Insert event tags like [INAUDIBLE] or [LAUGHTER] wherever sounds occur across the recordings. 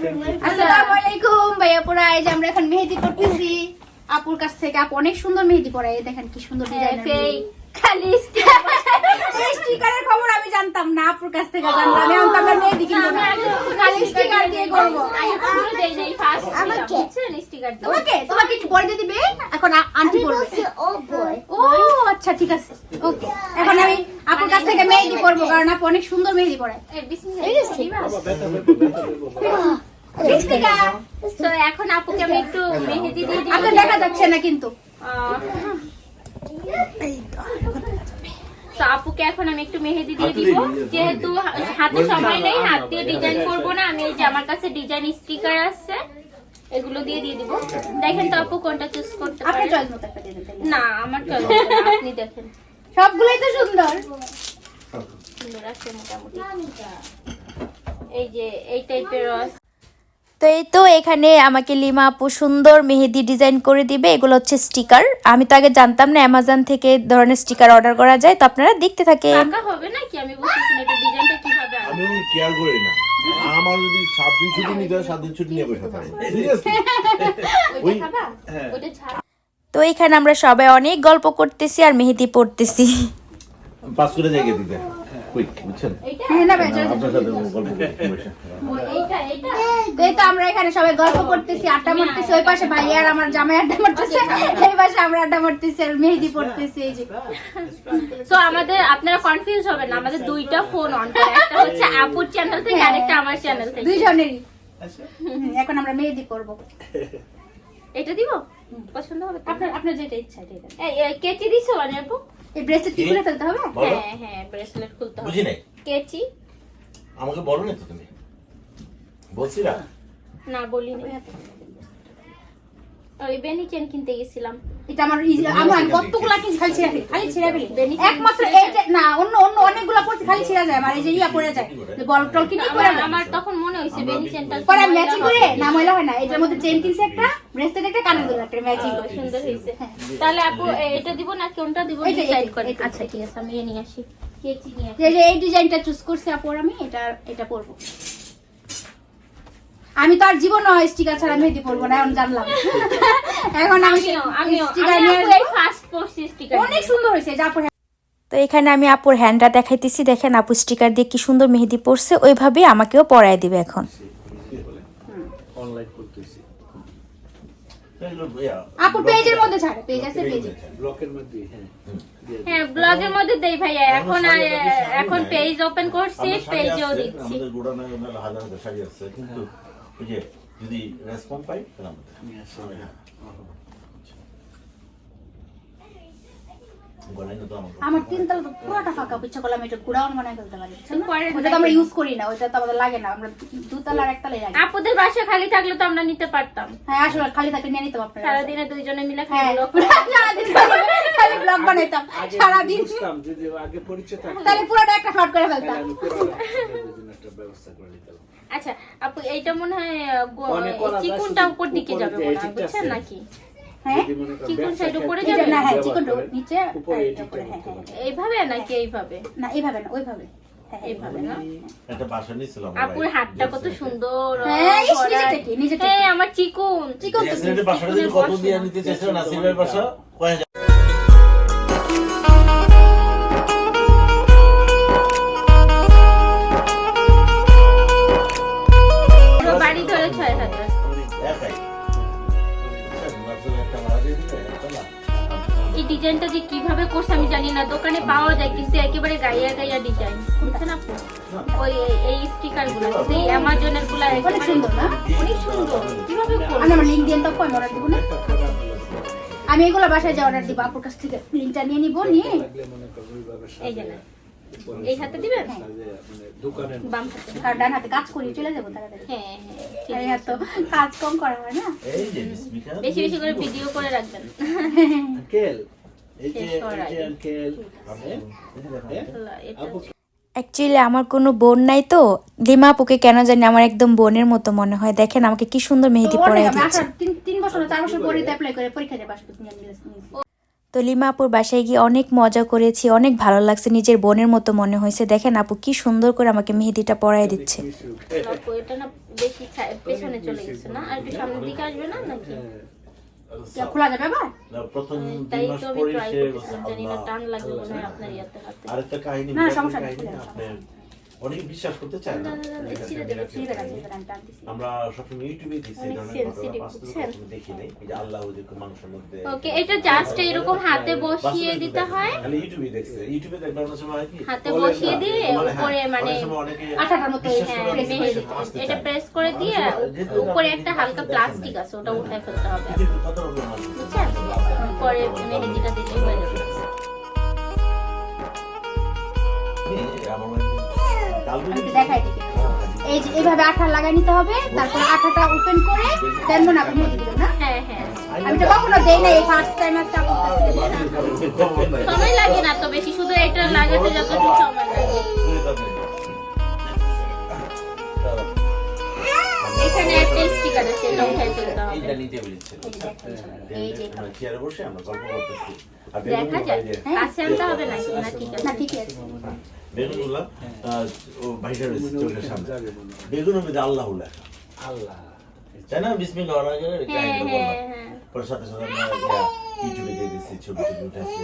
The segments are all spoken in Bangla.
আসসালামু আলাইকুম ভাইয়া পুরা এই যে আমরা এখন মেহেদি করতেছি আপুর কাছ থেকে আপু অনেক সুন্দর মেহেদি পড়ায় দেখেন কি সুন্দর ডিজাইন খালি স্টিকারের খবর আমি জানতাম না আপুর কাছ থেকে জানতাম আমি মেহেদি কিনবো খালি স্টিকার দিয়ে করব তোমাকে তোমাকে একটু পরে দিবে এখন আন্টি করবে ও আচ্ছা ঠিক আছে ওকে এখন আমি আপুর কাছ থেকে মেহেদি করব কারণ আপু অনেক সুন্দর মেহেদি পড়ায় স্টিকার তো এখন আপুকে আমি একটু মেহেদি দিয়ে দিই। আপনার দেখা যাচ্ছে না কিন্তু। তো আপুকে এখন আমি একটু মেহেদি দিয়ে দিব। যেহেতু হাতে সময় নেই হাত দিয়ে ডিজাইন করব না। আমি এই যে আমার কাছে ডিজাইন স্টিকার আছে এগুলো দিয়ে দিয়ে দিব। দেখেন তো আপু কোনটা চুজ করতে আপনি পারেন। চয়েস মতো একটা দিয়ে দেন না আমার চলে আপনি দেখেন। সবগুলোই তো সুন্দর। সুন্দর আছে মোটামুটি। এই যে এই টাইপের রস তো এই তো এখানে আমাকে লিমা আপু সুন্দর মেহেদি ডিজাইন করে দিবে। এগুলো হচ্ছে স্টিকার আমি তো আগে জানতাম না অ্যামাজন থেকে ধরনের স্টিকার অর্ডার করা যায়। তো আপনারা দেখতে থাকেন। হবে না কি? আমি বুঝতেছি না এটা ডিজাইনটা কীভাবে আমি কেয়ার করি না। আমার যদি সাত দিন ছুটি নিতে হয় সাত দিন ছুটি নিয়ে বসে থাকব। [LAUGHS] ঠিক আছে ওই খাবা? ওইটা ছাড়া। তো এখানে আমরা সবাই অনেক গল্প করতেছি আর মেহেদি পড়তেছি। পাস করে জায়গা দিতে। কুইক বুঝছেন? হ্যাঁ ভাই। আপনার সাথে গল্প এই তো আমরা এখানে সবাই গল্প করতেছি আড্ডা মারতেছি ওই পাশে ভাইয়া আর আমার জামাই আড্ডা মারতেছে এই পাশে আমরা আড্ডা মারতেছি আর মেহেদি পড়তেছি এই যে। সো আমাদের আপনারা কনফিউজ হবেন না আমাদের দুইটা ফোন অন করে। একটা হচ্ছে আপুর চ্যানেল থেকে আরেকটা আমার চ্যানেল থেকে। দুইজনেরই। এখন আমরা মেহেদি করব এটা দিব? পছন্দ হবে আপনার আপনার যেটা ইচ্ছা এই, কেচি দিছো মানে আপু এই ব্রেসলেট কি করে ফেলতে হবে? হ্যাঁ হ্যাঁ ব্রেসলেট খুলতে হবে। বুঝি নাই? কেচি? আমাকে বলো না তো তুমি। বলছি না। না বলিনি। ওই বেনি চেন কিনতে গেছিলাম। এটা আমার কতগুলা কি খালি ছিঁড়া খালি ছিঁড়া ফেলি। বেনি একমাত্র এইটা না অন্য অন্য অনেকগুলা পড়ছে খালি ছিঁড়া যায় আমার এই যে ইয়া পড়ে যায়। বল টল কিনে পড়ে আমার তখন মনে হয়েছে বেনি চেনটা পরে ম্যাচিং করে না ময়লা হয় না। এটার মধ্যে চেন কিনছে একটা ব্রেসলেট একটা কানের দুল একটা ম্যাচিং করে। সুন্দর হয়েছে। তাহলে আপু এটা দিব না কোনটা দিব? ডিসাইড করেন। আচ্ছা ঠিক আছে আমি নিয়ে আসি কেচি নিয়ে আসি। এই যে এই ডিজাইনটা চুজ করছি আপুর আমি এটা এটা পরবো। আমি তো আর জীবন স্টিকার ছাড়া মেহেদি পরবো না এখন জানলাম। এখন আমি অনেক সুন্দর হয়েছে যা তো এখানে আমি আপুর হ্যান্ডটা দেখাইতেছি দেখেন আপু স্টিকার দিয়ে কি সুন্দর মেহেদি পড়ছে ওইভাবেই আমাকেও পরায় দিবে এখন। আপু পেজের মধ্যে ছাড়ে পেজ আছে পেজে ব্লকের মধ্যে হ্যাঁ। হ্যাঁ ব্লগের মধ্যে দেই ভাইয়া এখন আর এখন পেজ ওপেন করছি পেজেও দিচ্ছি। আমাদের গোডাউনে হাজার হাজার শাড়ি আছে কিন্তু ওই যে যদি রেসপন্স পাই তাহলে আমাদের তো আমাদের আমার তিনতলা তো পুরোটা ফাঁকা ইচ্ছা করলাম এটা গুড়াউন বানায় ফেলতে পারি বুঝছেন না? পরে ওটা তো আমরা ইউজ করি না ওটা তো আমাদের লাগে না আমরা দুতলা আর একতলাই লাগে আপুদের বাসা খালি থাকলে তো আমরা নিতে পারতাম। হ্যাঁ আসলে খালি থাকলে নিয়ে নিতাম আপনারা সারাদিনে দুইজনে মিলে হ্যাঁ খালি ব্লগ সারাদিন খালি ব্লগ বানাইতাম সারাদিন। যদি আগে পরিচয় থাকতো। তাহলে পুরোটা একটা ফ্লট করে ফেলতাম। আমি পুরো জন্য একটা ব্যবস্থা করে নিতাম। আচ্ছা আপু এইটা মনে হয় চিকুনটা উপর দিকে যাবে মনে হয় বুঝছেন নাকি? হ্যাঁ? চিকন উপরে যাবে? না হ্যাঁ নিচে উপরে হ্যাঁ, হ্যাঁ, হ্যাঁ। এইভাবে নাকি এইভাবে? না এইভাবে না ওইভাবে। এইভাবে না? একটা বাসা নিয়েছিলাম আপুর হাতটা কত সুন্দর হ্যাঁ, ইস, ভরা। নিজে থেকে, নিজে থেকে। হ্যাঁ আমার চিকুন। চিকন কত দিয়ে নিতে নাসিমের বাসা ডিজাইনটা যে কীভাবে করছে আমি জানি না। দোকানে পাওয়া যায় কিন্তু একেবারে গাইয়া গাইয়া ডিজাইন। বুঝছেন আপু ওই এই- এই স্টিকারগুলো সেই অ্যামাজনেরগুলা অনেক সুন্দর না? অনেক সুন্দর। কীভাবে আমি করছে আমার লিঙ্ক দিয়ে তো কয় অর্ডার দিব না? আমি এগুলো বাসায় যে অর্ডার দিব আপুর কাছ থেকে। লিঙ্কটা নিয়ে নিব নিয়ে? এই যে এই হাতে দিবেন? মানে দোকানের বাম হাতে। আর ডান হাতে কাজ করি চলে যাব তাড়াতাড়ি। হ্যাঁ হ্যাঁ আর আছে। কাজ কম করা হয় না। এই যে বেশি বেশি করে ভিডিও করে রাখবেন। আঙ্কেল এই যে এই যে আঙ্কেল হ্যাঁ? হ্যাঁ? এটা আপু? অ্যাকচুয়ালি আমার কোনো বোন নাই তো। লিমা আপুকে কেন জানি আমার একদম বোনের মতো মনে হয়। দেখেন আমাকে কি সুন্দর মেহেদি পরাই দিচ্ছে। নিয়েছি। তো লিমা আপুর বাসায় গিয়ে অনেক মজা করেছি অনেক ভালো লাগছে নিজের বোনের মতো মনে হয়েছে। দেখেন আপু কি সুন্দর করে আমাকে মেহেদিটা পরাই দিচ্ছে। এটা না বেশি পেছনে চলে গেছে না? আর একটু সামনের দিকে আসবে না নাকি? যা খোলা যাবে আবার? না, প্রথম তাই দুই মাস পরে সে মনে হয় আপনার আরেকটা কাহিনী না, অনেকে বিশ্বাস করতে চায় না। আমরা সবসময় ইউটিউবে দেখছি এই ধরনের ঘটনা বাস্তবে দেখি নাই যে আল্লাহ ওদেরকে মাংসের মধ্যে ওকে এটা জাস্ট এরকম হাতে বসিয়ে দিতে হয়। খালি ইউটিউবে দেখছে ইউটিউবে দেখলে অনেক সময় কি হাতে বসিয়ে দিয়ে হ্যাঁ, উপরে মানে আঠাটার মতো হ্যাঁ এটা প্রেস করে দিয়ে উপরে একটা হালকা প্লাস্টিক আছে ওটা উঠায় ফেলতে হবে। বুঝছেন? পরে মেহেদিটা দিলে হয়ে যাবে আমার দেখাই দিই এই যে এইভাবে আঠা লাগাই নিতে হবে তারপর আঠাটা ওপেন করে দেন মনে আপনি দিবেন না? হ্যাঁ হ্যাঁ। আমি তো কখনো দেই না এই ফার্স্ট টাইম একটা সময় লাগে না তো বেশি শুধু এটা লাগাতে যতটুকু সময় লাগে। এখানে একটা স্টিকার আছে এটা উঠাই ফেলতে হবে। এইটা নিতে পেরেছে এই যে চেয়ারে বসে আমরা গল্প করতেছি। দেখা বেগুনগুলো যায় কাছে আনতে হবে না ঠিক না আছে বেগুনগুলো রয়েছে চোখের সামনে। যাবে মনে হয়। বেগুনের মধ্যে আল্লাহ লেখা। আল্লাহ। তাই না? বিসমিল্লাহ হ্যাঁ হ্যাঁ বললাম। পরে সাথে সাথে ইউটিউবে দিয়ে দিচ্ছি ছবি টবি উঠেছে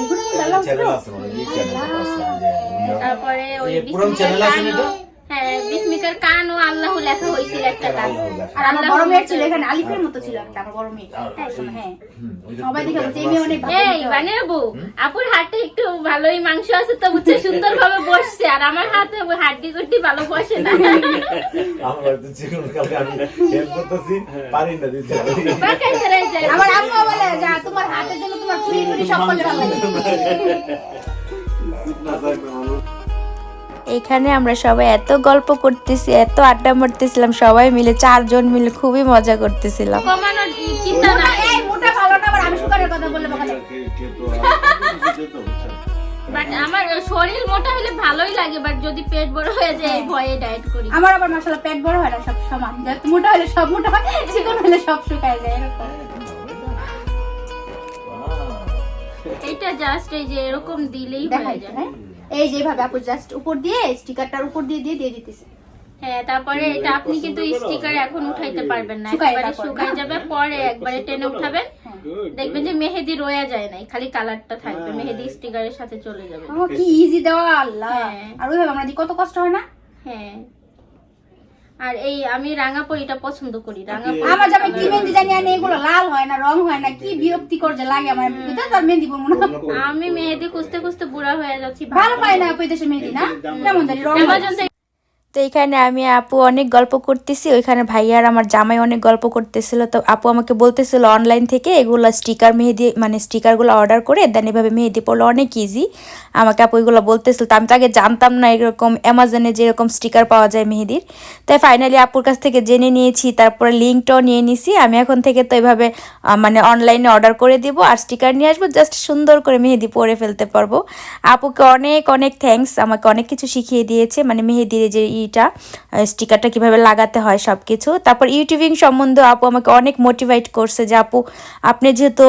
এগুলো চ্যানেল আছে মানে এই চ্যানেল আছে যে তারপরে ওই এই পুরান বিস্মিকার চ্যানেল আছে না কানও এটা? হ্যাঁ বিস্মিকার কান ও আল্লাহ লেখা হয়েছিল একটা কান। আল্লাহ আর আমার বড় মেয়ের ছিল এখানে আলিফের মতো ছিল একটা আমার বড় মেয়ে। হ্যাঁ সবাই দেখে বলছে, এই মেয়ে অনেক ভালো। এই মানে বউ আপুর হাতে একটু ভালোই মাংস আছে তো বুঝছে [LAUGHS] সুন্দর ভাবে বসছে আর আমার হাতে হাড্ডি গুড্ডি ভালো বসে না। [LAUGHS] আমার বাড়িতে চিকন কালকে আমি হেল্প করতেছি পারি না দিতে। যায় [LAUGHS] আমার আম্মু বলে যা তোমার হাতের জন্য তোমার চুরি টুরি সব করলে ভালো লাগে এখানে আমরা সবাই এত গল্প করতেছি এত আড্ডা মারতেছিলাম সবাই মিলে চারজন মিলে খুবই মজা করতেছিলাম। আমার শরীর মোটা হলে ভালোই লাগে বাট যদি পেট বড় হয়ে যায় এই ভয়ে ডায়েট করি। আমার আবার মাসালা পেট বড় হয় না সব সমান। যাতে মোটা হলে সব মোটা হয় চিকন হলে সব শুকায় যায় এরকম। এটা জাস্ট এই যে এরকম দিলেই হয়ে যায়। হ্যাঁ এই যেভাবে আপু জাস্ট উপর দিয়ে স্টিকারটার উপর দিয়ে দিয়ে দিয়ে দিতেছে। হ্যাঁ তারপরে এটা আপনি কিন্তু স্টিকার এখন উঠাইতে পারবেন না। একবারে শুকায় যাবে পরে একবারে টেনে উঠাবেন। দেখবেন যে মেহেদি রয়ে যায় নাই খালি কালারটা থাকবে মেহেদি স্টিকারের সাথে চলে যাবে। কি ইজি দেওয়া আল্লাহ। হ্যাঁ। আর ওইভাবে আমরা কত কষ্ট হয় না? হ্যাঁ। আর এই আমি রাঙা পরিটা পছন্দ করি রাঙা পরি আমার যাবে কি মেহেন্দি জানি আমি এগুলো লাল হয় না রং হয় না কি বিরক্তিকর যে লাগে আমার বুঝতে তার মেহেন্দি বলব না। আমি মেহেদি খুঁজতে খুঁজতে বুড়া হয়ে যাচ্ছি ভালো পাই না ওই দেশে মেহেদি না? কেমন জানি রং তো এখানে আমি আপু অনেক গল্প করতেছি, ওইখানে ভাইয়া আর আমার জামাই অনেক গল্প করতেছিল। তো আপু আমাকে বলতেছিল অনলাইন থেকে এগুলো স্টিকার মেহেদি মানে স্টিকারগুলো অর্ডার করে দেন এভাবে মেহেদি পড়লে, অনেক ইজি আমাকে আপু এগুলো বলতেছিল, তো আমি তো আগে জানতাম না এরকম অ্যামাজনে যেরকম স্টিকার পাওয়া যায় মেহেদির। তাই ফাইনালি আপুর কাছ থেকে জেনে নিয়েছি, তারপরে লিঙ্কটাও নিয়ে নিছি। আমি এখন থেকে তো এভাবে মানে অনলাইনে অর্ডার করে দিব আর স্টিকার নিয়ে আসব জাস্ট সুন্দর করে মেহেদি পরে ফেলতে পারব। আপুকে অনেক অনেক থ্যাঙ্কস আমাকে অনেক কিছু শিখিয়ে দিয়েছে মানে মেহেদির যে ইটা স্টিকারটা কীভাবে লাগাতে হয় সব কিছু তারপর ইউটিউবিং সম্বন্ধে আপু আমাকে অনেক মোটিভেট করছে যে, আপু, আপনি যেহেতু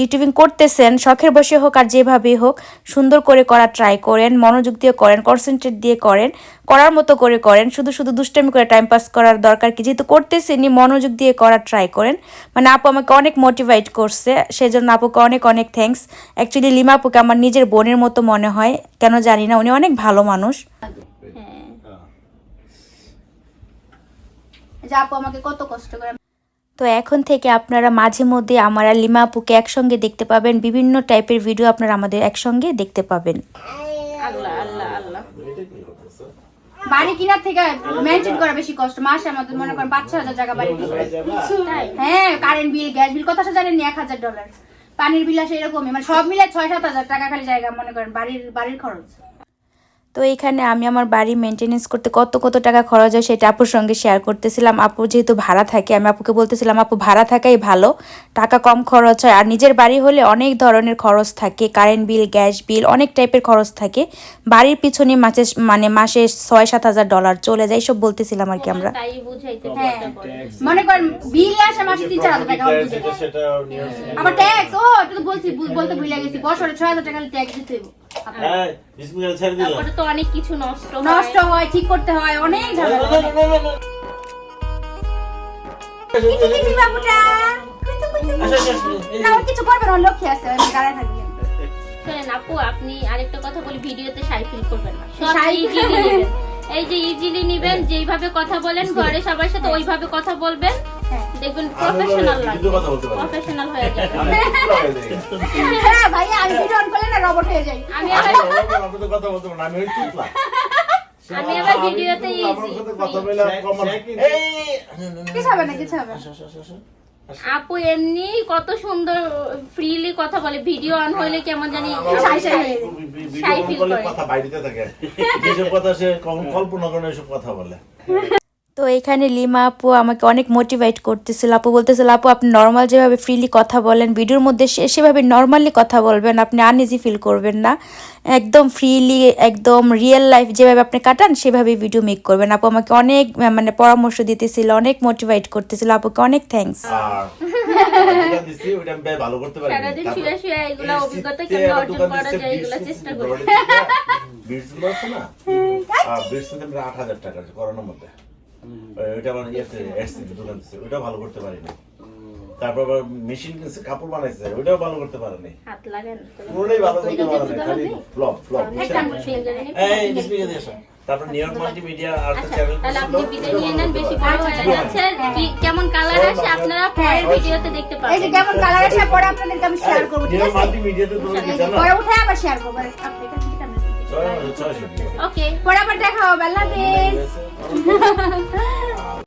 ইউটিউবিং করতেছেন, শখের বসে হোক আর যেভাবেই হোক, সুন্দর করে করা ট্রাই করেন, মনোযোগ দিয়ে করেন কনসেন্ট্রেট দিয়ে করেন, করার মতো করে করেন, শুধু শুধু দুষ্টামি করে টাইম পাস করার দরকার কি? যেহেতু করতেছেনই, মনোযোগ দিয়ে করার ট্রাই করেন। মানে আপু আমাকে অনেক মোটিভেট করছে, সেজন্য আপুকে অনেক অনেক থ্যাঙ্কস অ্যাকচুয়ালি লিমা আপুকে আমার নিজের বোনের মতো মনে হয়, কেন জানি না, উনি অনেক ভালো মানুষ। হ্যাঁ যে আপু আমাকে কত কষ্ট করে তো এখন থেকে আপনারা মাঝে মধ্যে আমার আর লিমা আপুকে একসঙ্গে দেখতে পাবেন। বিভিন্ন টাইপের ভিডিও আপনারা আমাদের একসঙ্গে দেখতে পাবেন। আল্লাহ আল্লাহ আল্লাহ। বাড়ি কিনার থেকে মেনটেন করা বেশি কষ্ট। মাসে আমাদের মনে করেন পাঁচ ছ হাজার টাকা বাড়ি হয়। হ্যাঁ কারেন্ট বিল গ্যাস বিল কত জানেন এক হাজার ডলার পানির বিল আসে এরকমই মানে সব মিলে ছয় সাত হাজার টাকা খালি জায়গা মনে করেন বাড়ির বাড়ির খরচ। তো এখানে আমি আমার বাড়ি মেনটেনেন্স করতে কত কত টাকা খরচ হয় সেটা আপুর সঙ্গে শেয়ার করতেছিলাম আপু যেহেতু ভাড়া থাকে আমি আপুকে বলতেছিলাম আপু ভাড়া থাকাই ভালো টাকা কম খরচ হয় আর নিজের বাড়ি হলে অনেক ধরনের খরচ থাকে কারেন্ট বিল গ্যাস বিল অনেক টাইপের খরচ থাকে বাড়ির পিছনে মাসে মানে মাসে ছয় সাত হাজার ডলার চলে যায় সব বলতেছিলাম আর কি আমরা তাই বুঝাইতে হ্যাঁ। মনে করেন বিল আসে মাসে তিন চার হাজার টাকা আমার বুঝে। সেটা নিয়ে আসছি। আবার ট্যাক্স ও এটা তো বলছি বলতে ভুলে গেছি বছরে ছয় হাজার টাকা ট্যাক্স দিতে হইব। হ্যাঁ, বিসমিল্লাহ ছেড়ে দিলাম। তারপরে তো অনেক কিছু নষ্ট নষ্ট হয় ঠিক করতে হয় অনেক ঝামেলা না, না, না, না, না। কিছু কিছু বাবুটা কিছু কিছু। আসো, আসো, আসো, এই না ওর কিছু করবে না লক্ষ্যে আছে আমি দাঁড়ায় থাকবি শোনেন আপু আপনি আরেকটা কথা বলি ভিডিওতে সাই ফিল করবেন না। এই যে ইজিলি নিবেন যেইভাবে কথা বলেন ঘরে সবার সাথে ওইভাবে কথা বলবেন। দেখবেন প্রফেশনাল। প্রফেশনাল হয়ে যাবে আমি একটু লাগাই দিই। হ্যাঁ ভাইয়া আমি ভিডিও অন করলে না রবট হয়ে যাই আমি আমি আবার বলব, আমি তো কথা বলতে না, আমি ওই আমি আবার ভিডিওতে আমার কথা free। কমন- এই, কিছু হবে না কিছু হবে না আসো, আসো, আসো, আসো। আপু এমনি কত সুন্দর ফ্রিলি কথা বলে ভিডিও অন হইলে কেমন জানি হয়ে যায়। করে। কথা বাইরেতে থাকে যেসব কথা সে কল্পনা করে এসব কথা বলে তো এখানে লিমা আপু আমাকে অনেক মোটিভেট করতেছিল। আপু বলতেছিল আপু আপনি নর্মাল যেভাবে ফ্রিলি কথা বলেন ভিডিওর মধ্যে সে- সেভাবে নর্মালি কথা বলবেন আপনি আনইজি ফিল করবেন না। একদম ফ্রিলি একদম রিয়েল লাইফ যেভাবে আপনি কাটান সেভাবে ভিডিও মেক করবেন। আপু আমাকে অনেক মানে পরামর্শ দিতেছিল অনেক মোটিভেট করতেছিল। আপুকে অনেক ভালো করতে পারি অভিজ্ঞতা অর্জন করা যায় এগুলা চেষ্টা করি। না? হাজার টাকা করোনার মধ্যে। ওইটা আমার ইয়েতে এসছে দোকান দিচ্ছে ওইটাও ভালো করতে পারিনি। তারপর আবার মেশিন কিনছে কাপড় বানাইছে ওইটাও ভালো করতে পারেনি। হাত লাগান পুরোটাই ভালো করতে পারেনি খালি ফ্লপ ফ্লপ। এই বিসমিল্লাহ দিয়ে আসো। তারপর নিউ ইয়র্ক মাল্টিমিডিয়া আর আচ্ছা, চ্যানেল তাহলে আপনি বিদায় নিয়ে নেন বেশি বড় হয়ে যাচ্ছে। কি- কেমন কালার আসে? আপনারা পরের ভিডিওতে দেখতে এই যে কেমন কালার আসে পরে আপনাদেরকে আমি শেয়ার করব ঠিক নিউ আছে? মাল্টিমিডিয়াতে জানো? পরে উঠে আবার শেয়ার করব। আপনি ওকে পরে আবার দেখা হবে আল্লাহ হাফেজ। [LAUGHS] [LAUGHS]